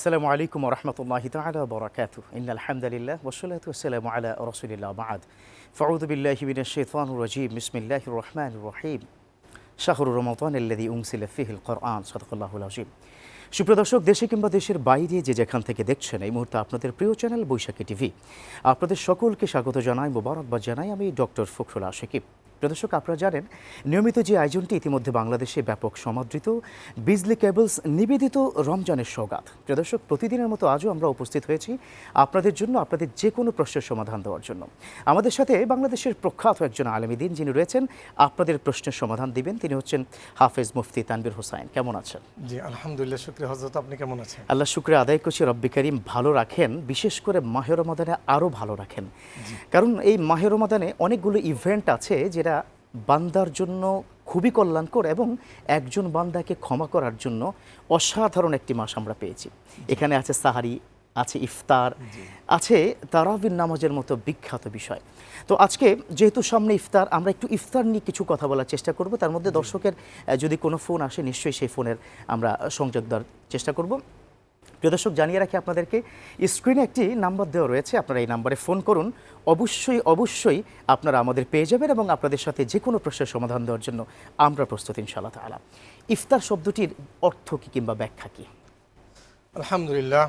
আসসালামু আলাইকুম রহমতুল্লাহ তালা বরাকাত ইন আলহামদুলিল্লাহ ওসলাত ওসালাম আলা রসুলিল্লাহ বাদ। ফাউদ বিল্লাহ বিন শেতান রাজিম। বিসমিল্লাহ রহমান রহিম। শাহরুর রমতান আল্লাদি উমসিল ফিহিল কোরআন সদকুল্লাহুল আজিম সুপ্রিয় দর্শক, দেশে কিংবা দেশের বাইরে যে যেখান থেকে দেখছেন, এই মুহূর্তে আপনাদের প্রিয় চ্যানেল বৈশাখী টিভি। আপনাদের সকলকে স্বাগত জানাই, মোবারকবাদ জানাই আমি ডক্টর ফখরুল আশিকিব প্রিয় দর্শক আপনারা জানেন নিয়মিত যে আয়োজনটি ইতিমধ্যে বাংলাদেশে ব্যাপক সমাদৃত বিজলি কেবলস নিবেদিত রমজানের সৌগাত প্রিয় দর্শক প্রতিদিনের মতো আজও আমরা উপস্থিত হয়েছি আপনাদের জন্য আপনাদের যে কোনো প্রশ্নের সমাধান দেওয়ার জন্য। আমাদের সাথে বাংলাদেশের প্রখ্যাত একজন আলমীদিন যিনি রয়েছেন আপনাদের প্রশ্নের সমাধান দিবেন। তিনি হচ্ছেন হাফেজ মুফতি তানবির হোসাইন। কেমন আছেন? জি আলহামদুলিল্লাহ শুক্রিয়া। হজরত আপনি কেমন আছেন? আল্লাহ শুক্রে আদায় করছি রব্বি করিম ভালো রাখেন। বিশেষ করে মাহের রমাদানে আরও ভালো রাখেন। কারণ এই মাহের রমাদানে অনেকগুলো ইভেন্ট আছে যেটা বান্দার জন্য খুবই কল্যাণকর এবং একজন বান্দাকে ক্ষমা করার জন্য অসাধারণ একটি মাস আমরা পেয়েছি। এখানে আছে সাহারি আছে ইফতার আছে তারাবিন নামাজের মতো বিখ্যাত বিষয়। তো আজকে যেহেতু সামনে ইফতার আমরা একটু ইফতার নিয়ে কিছু কথা বলার চেষ্টা করব। তার মধ্যে দর্শকের যদি কোনো ফোন আসে নিশ্চয়ই সেই ফোনের আমরা সংযোগ দেওয়ার চেষ্টা করব। প্রিয় দর্শক, জানিয়ে রাখি আপনাদেরকে, স্ক্রিনে একটি নাম্বার দেওয়া রয়েছে, আপনারা এই নাম্বারে ফোন করুন। অবশ্যই অবশ্যই আপনারা আমাদের পেয়ে যাবেন এবং আপনাদের সাথে যে কোনো প্রশ্নের সমাধান দেওয়ার জন্য আমরা প্রস্তুত, ইনশাআল্লাহ তাআলা। ইফতার শব্দটির অর্থ কী কিংবা ব্যাখ্যা কী? আলহামদুলিল্লাহ।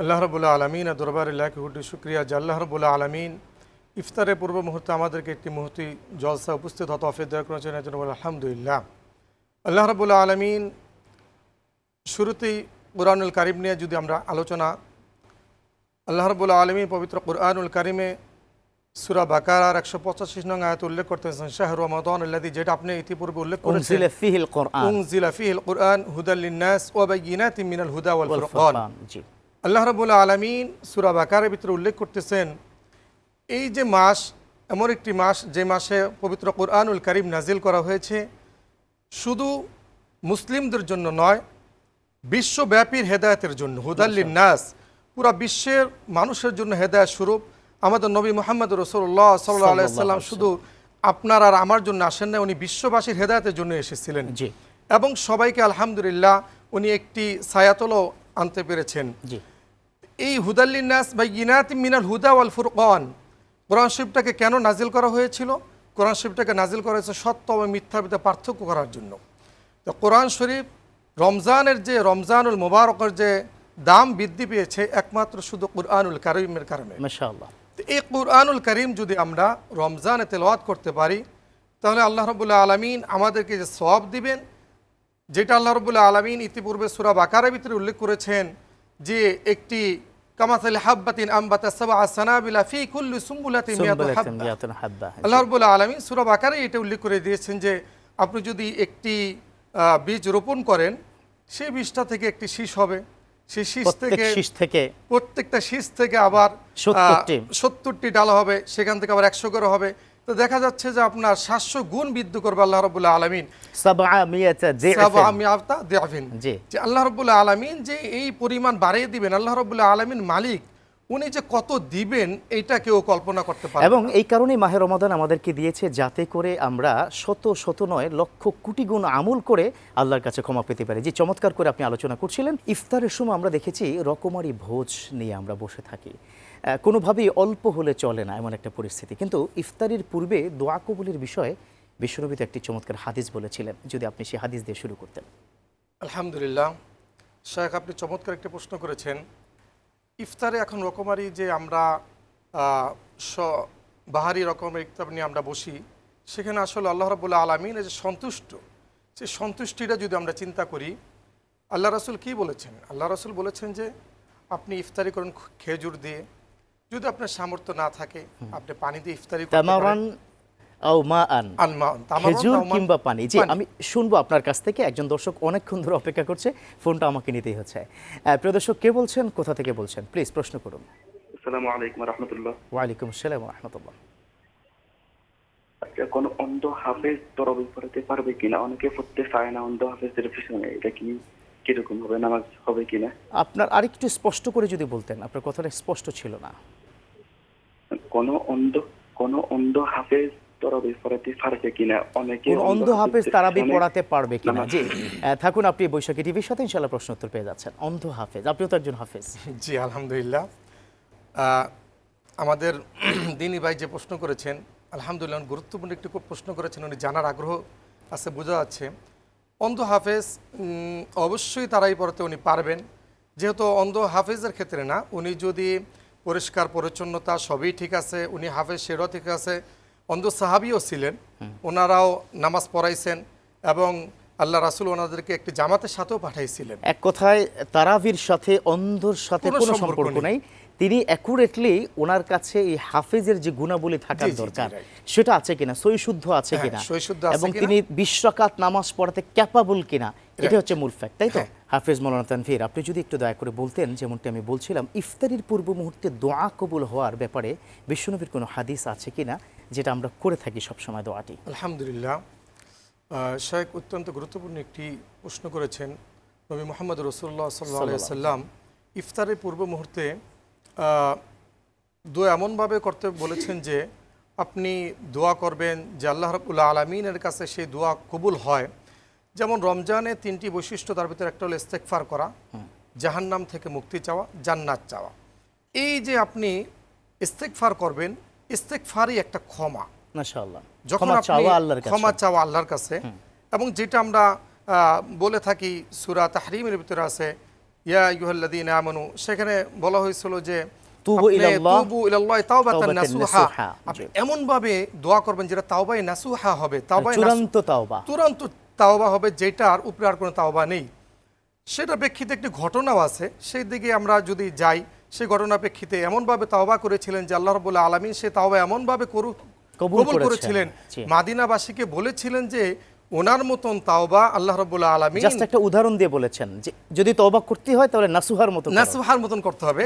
আল্লাহ রবুল্লা আলমিন দরবার ইল্লাহকে হুডি শুক্রিয়া যে আল্লাহ রবুল্লা আলমিন ইফতারের পূর্ব মুহূর্তে আমাদেরকে একটি মুহূর্তে জলসা উপস্থিত হতে অফে দেওয়া করেছেন আলহামদুলিল্লাহ। আল্লাহ রবুল্লা আলমিন শুরুতেই কুরআনুল কারিম নিয়ে যদি আমরা আলোচনা আল্লাহ রবুল্লা আলমী পবিত্র কুরআনুল কারিমে সুরা বাকার একশো পঁচাশি নং আয়াত উল্লেখ করতেছেন শাহ রমাদান আল্লাদি যেটা আপনি ইতিপূর্বে উল্লেখ করেছেন। ফিহিল কোরআন। উনজিলা ফিহিল কুরআন হুদাল লিন্নাস ওয়া বাইয়িনাতিন মিনাল হুদা ওয়াল ফুরকান। আল্লাহ রাব্বুল আলামিন সূরা বাকারের ভিতরে উল্লেখ করতেছেন এই যে মাস এমন একটি মাস যে মাসে পবিত্র কুরআনুল কারীম নাজিল করা হয়েছে শুধু মুসলিমদের জন্য নয় বিশ্বব্যাপীর হেদায়তের জন্য হুদাল্লিন নাস পুরা বিশ্বের মানুষের জন্য হেদায়েত স্বরূপ। আমাদের নবী মোহাম্মদ রসুল্লাহ সাল্লাহ আলাইসাল্লাম শুধু আপনার আর আমার জন্য আসেন না উনি বিশ্ববাসীর হেদায়েতের জন্য এসেছিলেন। জি। এবং সবাইকে আলহামদুলিল্লাহ উনি একটি ছায়াতলও আনতে পেরেছেন। জি। এই হুদাল্লিনাস বা ইনাত মিনাল হুদা ওয়াল ফুরকান কোরআন শরীফটাকে কেন নাজিল করা হয়েছিল? কোরআন শরীফটাকে নাজিল করা হয়েছে সত্য এবং মিথ্যা পার্থক্য করার জন্য। তো কোরআন শরীফ রমজানের যে রমজানুল মোবারকের যে দাম বৃদ্ধি পেয়েছে একমাত্র শুধু কুরআনুল কারিমের কারণে। তো এই কুরআনুল করিম যদি আমরা রমজানে তেলাওয়াত করতে পারি তাহলে আল্লাহ রবুল্লাহ আলমিন আমাদেরকে যে সব দিবেন যেটা আল্লাহ রবুল্লাহ আলমিন ইতিপূর্বে সুরা বাকারের ভিতরে উল্লেখ করেছেন যে একটি কামাতাল হাব্বাতিন আম্বাতা সাবা সানাবিলা ফি কুল্লি সুম্বুলাতিন হাব্বা। আল্লাহ রবুল্লাহ আলমিন সুরা বাকারে এটা উল্লেখ করে দিয়েছেন যে আপনি যদি একটি বীজ রোপণ করেন সেই বীজটা থেকে একটি শীষ হবে। সেই শীষ থেকে শীষ থেকে প্রত্যেকটা শীষ থেকে আবার সত্তরটি। ডালা হবে সেখান থেকে আবার একশো করে হবে। তো দেখা যাচ্ছে যে আপনার সাতশো গুণ বৃদ্ধি করবে আল্লাহ রবুল্লাহ আলমিন। আল্লাহ রবুল্লাহ আলমিন যে এই পরিমাণ বাড়িয়ে দিবেন আল্লাহ রবুল্লাহ আলমিন মালিক উনি যে কত দিবেন এইটা কেউ কল্পনা করতে পারে এবং এই কারণেই মাহে রমাদান আমাদেরকে দিয়েছে যাতে করে আমরা শত শত নয় লক্ষ কোটি গুণ আমল করে আল্লাহর কাছে ক্ষমা পেতে পারি। যে চমৎকার করে আপনি আলোচনা করছিলেন ইফতারের সময় আমরা দেখেছি রকমারি ভোজ নিয়ে আমরা বসে থাকি। কোনোভাবেই অল্প হলে চলে না এমন একটা পরিস্থিতি। কিন্তু ইফতারির পূর্বে দোয়া কবুলের বিষয়ে বিশ্বনবী একটি চমৎকার হাদিস বলেছিলেন যদি আপনি সেই হাদিস দিয়ে শুরু করতেন। আলহামদুলিল্লাহ। শেখ আপনি চমৎকার একটা প্রশ্ন করেছেন। ইফতারে এখন রকমারি যে আমরা স- বাহারি রকমের ইফতার নিয়ে আমরা বসি সেখানে আসলে আল্লাহ রবুল্লাহ আলমিন যে সন্তুষ্ট সেই সন্তুষ্টিটা যদি আমরা চিন্তা করি আল্লাহ রসুল কি বলেছেন? আল্লাহ রসুল বলেছেন যে আপনি ইফতারি করুন খেজুর দিয়ে যদি আপনার সামর্থ্য না থাকে আপনি পানি দিয়ে ইফতারি আও মা আন খেজুর কিংবা পানি। জি আমি শুনব আপনার কাছ থেকে একজন দর্শক অনেকক্ষণ ধরে অপেক্ষা করছে ফোনটা আমাকে নিতেই হচ্ছে। আহ, প্রিয় দর্শক কে বলছেন কোথা থেকে বলছেন? প্লিজ প্রশ্ন করুন। আসসালামু আলাইকুম রহমতুল্লাহ। ওয়ালাইকুম আসসালাম রহমতুল্লাহ। আচ্ছা কোনো অন্ধ হাফেজ তরবি পড়াতে পারবে কিনা? অনেকে পড়তে চায় না অন্ধ হাফেজের পিছনে। এটা কি কীরকম হবে? নামাজ হবে কিনা? আপনার আরেকটু স্পষ্ট করে যদি বলতেন আপনার কথাটা স্পষ্ট ছিল না। কোন অন্ধ কোনো অন্ধ হাফেজ তরবি পড়াতে পারবে কিনা? অনেকে অন্ধ হাফেজ তারাবি পড়াতে পারবে কিনা? জি থাকুন আপনি বৈশাখী টিভির সাথে ইনশাল্লাহ প্রশ্ন উত্তর পেয়ে যাচ্ছেন। অন্ধ হাফেজ আপনিও তো একজন হাফেজ। জি আলহামদুলিল্লাহ। আমাদের দিনী ভাই যে প্রশ্ন করেছেন আলহামদুলিল্লাহ গুরুত্বপূর্ণ একটি খুব প্রশ্ন করেছেন উনি জানার আগ্রহ আছে বোঝা যাচ্ছে। অন্ধ হাফেজ উম, অবশ্যই তারাই পড়াতে উনি পারবেন। যেহেতু অন্ধ হাফেজের ক্ষেত্রে না উনি যদি পরিষ্কার পরিচ্ছন্নতা সবই ঠিক আছে উনি হাফেজ সেটাও ঠিক আছে অন্ধ সাহাবিও ছিলেন। ওনারাও নামাজ পড়াইছেন এবং আল্লাহ রাসুল ওনাদেরকে একটি জামাতের সাথেও পাঠাইছিলেন। এক কথায় তারাবির সাথে অন্ধর সাথে কোনো সম্পর্ক নেই। তিনি অ্যাকুরেটলি ওনার কাছে এই হাফেজের যে গুণাবলী থাকার দরকার সেটা আছে কিনা সৈশুদ্ধ আছে হ্যাঁ, কিনা এবং তিনি বিশ্বকাত নামাজ পড়াতে ক্যাপাবল কিনা এটা হচ্ছে মূল ফ্যাক্ট তাই তো? হ্যাঁ। হাফেজ মৌলানা তানভীর আপনি যদি একটু দয়া করে বলতেন যেমনটি আমি বলছিলাম ইফতারির পূর্ব মুহূর্তে দোয়া কবুল হওয়ার ব্যাপারে বিশ্বনবীর কোনো হাদিস আছে কিনা? যেটা আমরা করে থাকি সবসময় দোয়াটি। আলহামদুলিল্লাহ। শেখ অত্যন্ত গুরুত্বপূর্ণ একটি প্রশ্ন করেছেন নবী মোহাম্মদ রসুল্লাহ সাল্লাহ সাল্লাম ইফতারের পূর্ব মুহূর্তে দোয়া এমনভাবে করতে বলেছেন যে আপনি দোয়া করবেন যে আল্লাহ রবুল্লা আলমিনের কাছে সেই দোয়া কবুল হয়। যেমন রমজানে তিনটি বৈশিষ্ট্য তার ভিতরে একটা হলো ইস্তেকফার করা জাহান্নাম থেকে মুক্তি চাওয়া জান্নাত চাওয়া। এই যে আপনি ইস্তেকফার করবেন ইস্তেকফারই একটা ক্ষমা। মাশাআল্লাহ। যখন ক্ষমা আপনি চাওয়া আল্লাহর কাছে। ক্ষমা চাওয়া আল্লাহর কাছে এবং যেটা আমরা বলে থাকি সুরা তাহরিমের ভিতরে আছে ইয়া ইউহাল্লাদিন আমানু সেখানে বলা হয়েছিল যে এমন ভাবে দোয়া করবেন যেটা তাওবাই নাসুহা হবে তাওবাই নাসু- চূড়ান্ত তাওবা। তুরন্ত তাওবা হবে যেটার উপরে আর কোনো তাওবা নেই। সেটা প্রেক্ষিতে একটি ঘটনাও আছে সেই দিকে আমরা যদি যাই সেই ঘটনা প্রেক্ষিতে এমনভাবে তাওবা করেছিলেন যে আল্লাহ রবুল্লাহ আলমিন সে তাওবা এমনভাবে কবুল করেছিলেন। মাদিনাবাসীকে বলেছিলেন যে ওনার মতন তাওবা আল্লাহ রবুল্লাহ আলমিন জাস্ট একটা উদাহরণ দিয়ে বলেছেন যে যদি তওবা করতে হয় তাহলে নাসুহার মতো করো। নাসুহার মতন করতে হবে।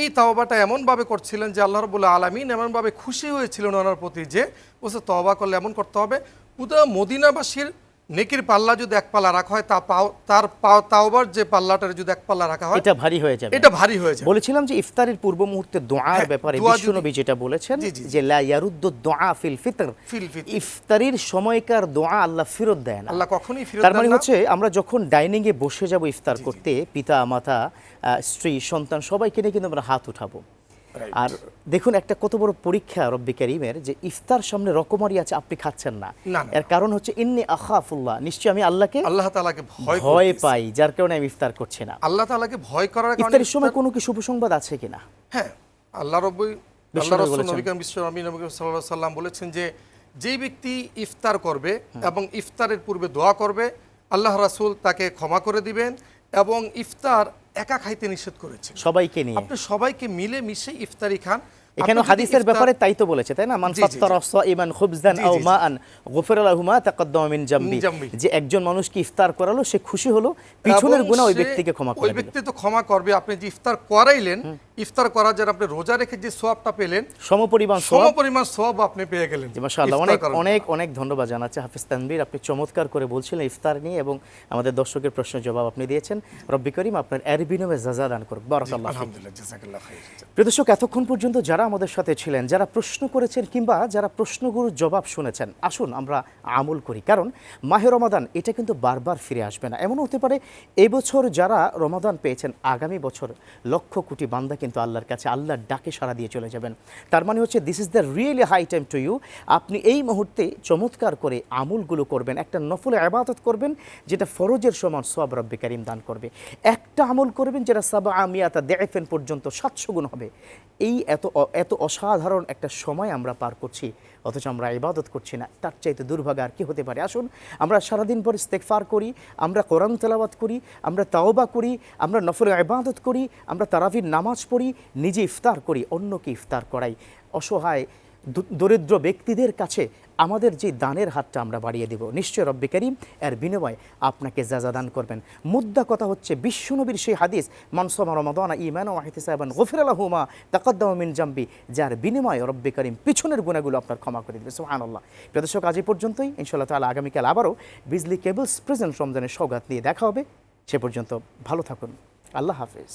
এই তাওবাটা এমনভাবে করছিলেন যে আল্লাহ রবুল্লাহ আলমিন এমনভাবে খুশি হয়েছিলেন ওনার প্রতি যে বলছে তওবা করলে এমন করতে হবে। উদা মদিনাবাসীর নেকির পাল্লা যদি এক পাল্লা রাখা হয় তা পাও তার পাও তাওবার যে পাল্লাটার যদি এক পাল্লা রাখা হয় এটা ভারী হয়ে যাবে। এটা ভারী হয়ে যায় বলেছিলাম যে ইফতারের পূর্ব মুহূর্তে দোয়ার হ্যাঁ, ব্যাপারে বিশ্বনবী যেটা বলেছেন। যে লা ইয়ারুদ্দু দোয়া ফিল ফিতর। ইফতারির সময়কার দোয়া আল্লাহ ফেরত দেয় না। আল্লাহ কখনোই ফিরত তার মানে হচ্ছে আমরা যখন ডাইনিং এ বসে যাব ইফতার করতে পিতা মাতা স্ত্রী সন্তান সবাইকে নিয়ে কিন্তু আমরা হাত উঠাবো. আর দেখুন একটা কত বড় পরীক্ষা রব্বি কারিমের যে ইফতার সামনে রকমারি আছে আপনি খাচ্ছেন না। এর কারণ হচ্ছে ইন্নি আখাফুল্লাহ নিশ্চয়ই আমি আল্লাহকে আল্লাহ তাআলাকে ভয় ভয় পাই যার কারণে আমি ইফতার করছি না। আল্লাহ তাআলাকে ভয় করার কারণে ইফতারের সময় কোনো কি শুভ সংবাদ আছে কিনা? হ্যাঁ আল্লাহ বিশ্বনবী আল্লাহ রসুল। নবী করিম বিশ্ব নবী সাল্লাল্লাহু আলাইহি সাল্লাম বলেছেন যে যেই ব্যক্তি ইফতার করবে এবং ইফতারের পূর্বে দোয়া করবে আল্লাহ রাসূল তাকে ক্ষমা করে দিবেন এবং ইফতার একা খাইতে নিষেধ করেছে সবাইকে নিয়ে। আপনি সবাইকে মিলে মিশে ইফতারি খান এখানে হাদিসের ব্যাপারে তাই তো বলেছে তাই না? মান জি, জি, জি। ফাত্তারা সাইমান খুবজান আও। মাআন গুফিরা লাহু মা তাকাদ্দামা মিন জামবি। যে একজন মানুষকে ইফতার করালো সে খুশি হলো পিছনের গুনাহ ওই ব্যক্তিকে ক্ষমা ওই করে দিল। ব্যক্তি তো ক্ষমা করবে আপনি যে ইফতার করাইলেন ইফতার করার জন্য আপনি রোজা রেখে যে সোয়াবটা পেলেন সমপরিমাণ সম সওয়াব আপনি পেয়ে গেলেন মাশাআল্লাহ। অনেক অনেক অনেক ধন্যবাদ জানাচ্ছি হাফিজ তানভীর। আপনি চমৎকার করে বলছিলেন ইফতার নিয়ে এবং আমাদের দর্শকের প্রশ্নের জবাব আপনি দিয়েছেন। রব্বি করিম আপনার এর বিনিময়ে জাযা দান করুক। বারাকাল্লাহ আলহামদুলিল্লাহ জাযাকাল্লাহ খাইর। প্রিয় দর্শক এতক্ষণ পর্যন্ত যারা আমাদের সাথে ছিলেন, যারা প্রশ্ন করেছেন কিংবা যারা প্রশ্নগুলোর জবাব শুনেছেন। আসুন, আমরা আমল করি। কারণ মাহে রমাদান, এটা কিন্তু বারবার ফিরে আসবে না। এমন হতে পারে, এবছর যারা রমাদান পেয়েছেন, আগামী বছর লক্ষ কোটি বান্দা কিন্তু আল্লাহর কাছে, আল্লাহর ডাকে সাড়া দিয়ে চলে যাবেন। তার মানে হচ্ছে this is the really high time to you আপনি এই মুহূর্তে চমৎকার করে আমলগুলো করবেন। একটা নফলে আবাদত করবেন, যেটা ফরজের সমান সব রব্বি কারিম দান করবে। একটা আমল করবেন, যেটা সাবা আমিয়াতা দেড়ফেন পর্যন্ত সাতশো গুণ হবে। এই এত এত অসাধারণ একটা সময় আমরা পার করছি, অথচ আমরা ইবাদত করছি না। তার চাইতে দুর্ভাগ্য আর কী হতে পারে? আসুন, আমরা সারাদিন পর ইস্তেকফার করি, আমরা কোরআন তেলাবাদ করি, আমরা তাওবা করি, আমরা নফল ইবাদত করি, আমরা তারাবির নামাজ পড়ি, নিজে ইফতার করি, অন্যকে ইফতার করাই। অসহায় দরিদ্র ব্যক্তিদের কাছে আমাদের যে দানের হাতটা আমরা বাড়িয়ে দেব। নিশ্চয় রব্বি করিম, এর বিনিময়ে আপনাকে যা দান করবেন। মুদ্রা কথা হচ্ছে বিশ্বনবীর সেই হাদিস মানসমা রমাদানা ইমান ও আহিতে সাহেবান গফির আলহুমা তাকদ্দাম মিন জাম্বি যার বিনিময়ে রব্বি করিম পিছনের গুণাগুলো আপনার ক্ষমা করে দেবে। সুহান আল্লাহ প্রদর্শক আজ পর্যন্তই। ইনশাল্লাহ তালা আগামীকাল আবারও বিজলি কেবলস প্রেজেন্ট রমজানের সৌগাত নিয়ে দেখা হবে। সে পর্যন্ত ভালো থাকুন। আল্লাহ হাফিজ।